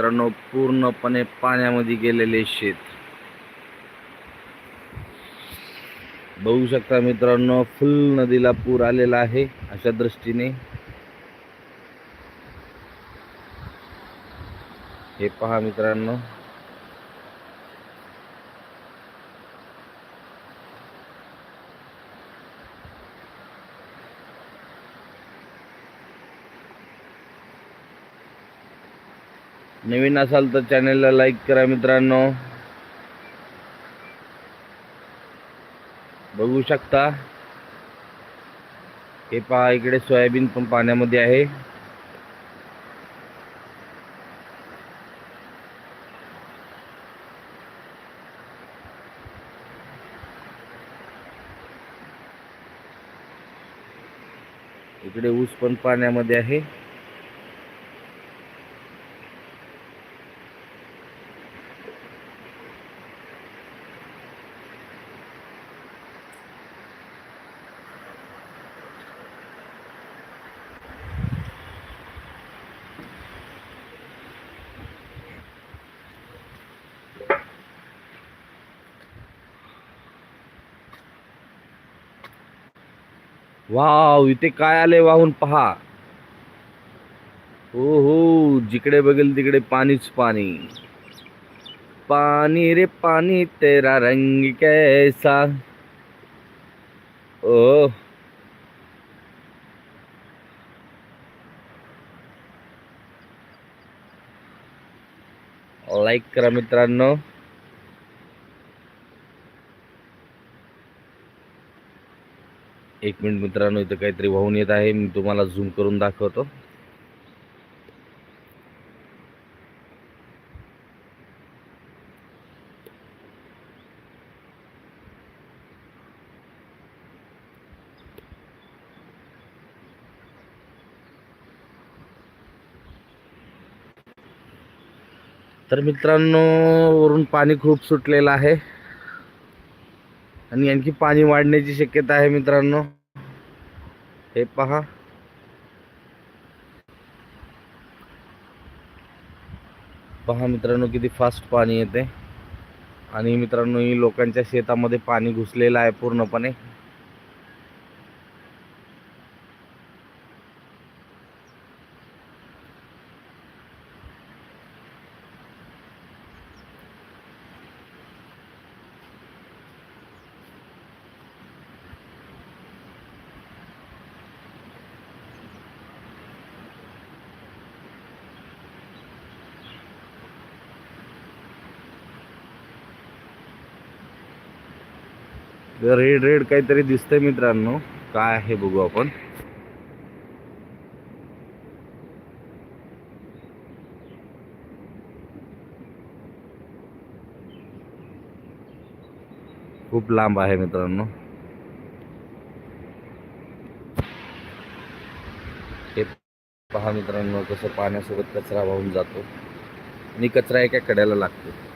मित्रांनो पूर्णपणे पाण्यामध्ये गेलेले शेत. बघू शकता मित्रांनो फुल नदीला पूर आलेला आहे अशा दृष्टीने. हे पहा मित्रांनो. नवीन असाल तर चॅनेलला लाईक करा मित्रांनो. बघू शकता. हे पहा इकडे सोयाबीन पण पाण्यामध्ये आहे. इकडे ऊस पण पाण्यामध्ये आहे. वाव इथे काय आले वाहून पहा. हो हो जिकडे बघेल तिकडे पाणीच पाणी. पाणी रे पाणी तेरा रंग कैसा. ओ. लाईक करा मित्रांनो. एक मिनिट मित्रांनो इथं काहीतरी वाहून येत आहे. मी तुम्हाला झूम करून दाखवतो. तर मित्रांनो वरून पाणी खूप सुटलेलं आहे. आणि आणखी पाणी वाढण्याची शक्यता आहे मित्रांनो. हे पहा. पहा मित्रांनो किती फास्ट पाणी येते. आणि मित्रांनो ही लोकांच्या शेतामध्ये पाणी घुसलेलं आहे पूर्णपणे. रेड रेड काहीतरी दिसतंय मित्रांनो. काय आहे बघू आपण. खूप लांब आहे मित्रांनो. हे पहा मित्रांनो कसं पाण्यासोबत कचरा वाहून जातो. आणि कचरा एका कड्याला लागतो.